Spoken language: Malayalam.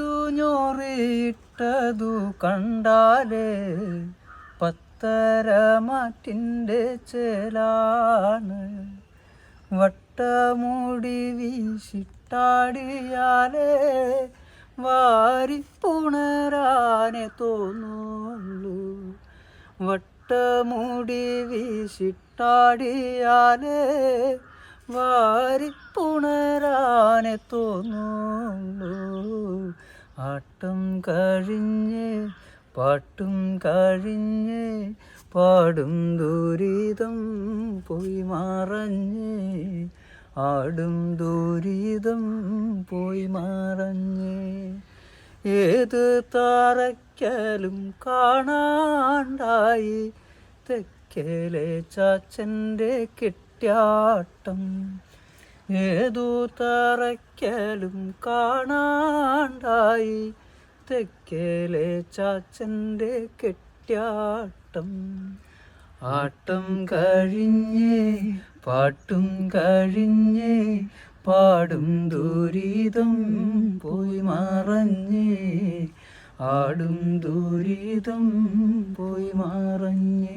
പട്ടുഞ്ഞോറിയിട്ടതു കണ്ടാലേ പത്തരമാറ്റിന്റെ ചേലാണ്. വട്ടമൂടി വീശിട്ടാടിയാലേ വാരിപ്പുണരാനെ തോന്നുള്ളൂ. വട്ടമൂടി വീശിട്ടാടിയാലേ വാരിപ്പുണരാനെ തോന്നുള്ളൂ ആട്ടം കഴിഞ്ഞ് പാട്ടും കഴിഞ്ഞ് പാടും ദുരിതം പോയി മറഞ്ഞ് ആടും ദുരിതം പോയി മറഞ്ഞ്. ഏത് തറയ്ക്കലും കാണാണ്ടായി തെക്കേലെ ചാച്ചന്റെ കെട്ടിയാട്ടം. ഏതു തറയ്ക്കലും കാണാണ്ടായി. തെക്കേലെ ചാച്ചന്റെ കെട്ടിയാട്ടം. ആട്ടം കഴിഞ്ഞേ പാട്ടും കഴിഞ്ഞേ പാടും ദുരിതം പോയി മറഞ്ഞ്. ആടും ദുരിതം പോയി മറഞ്ഞ്.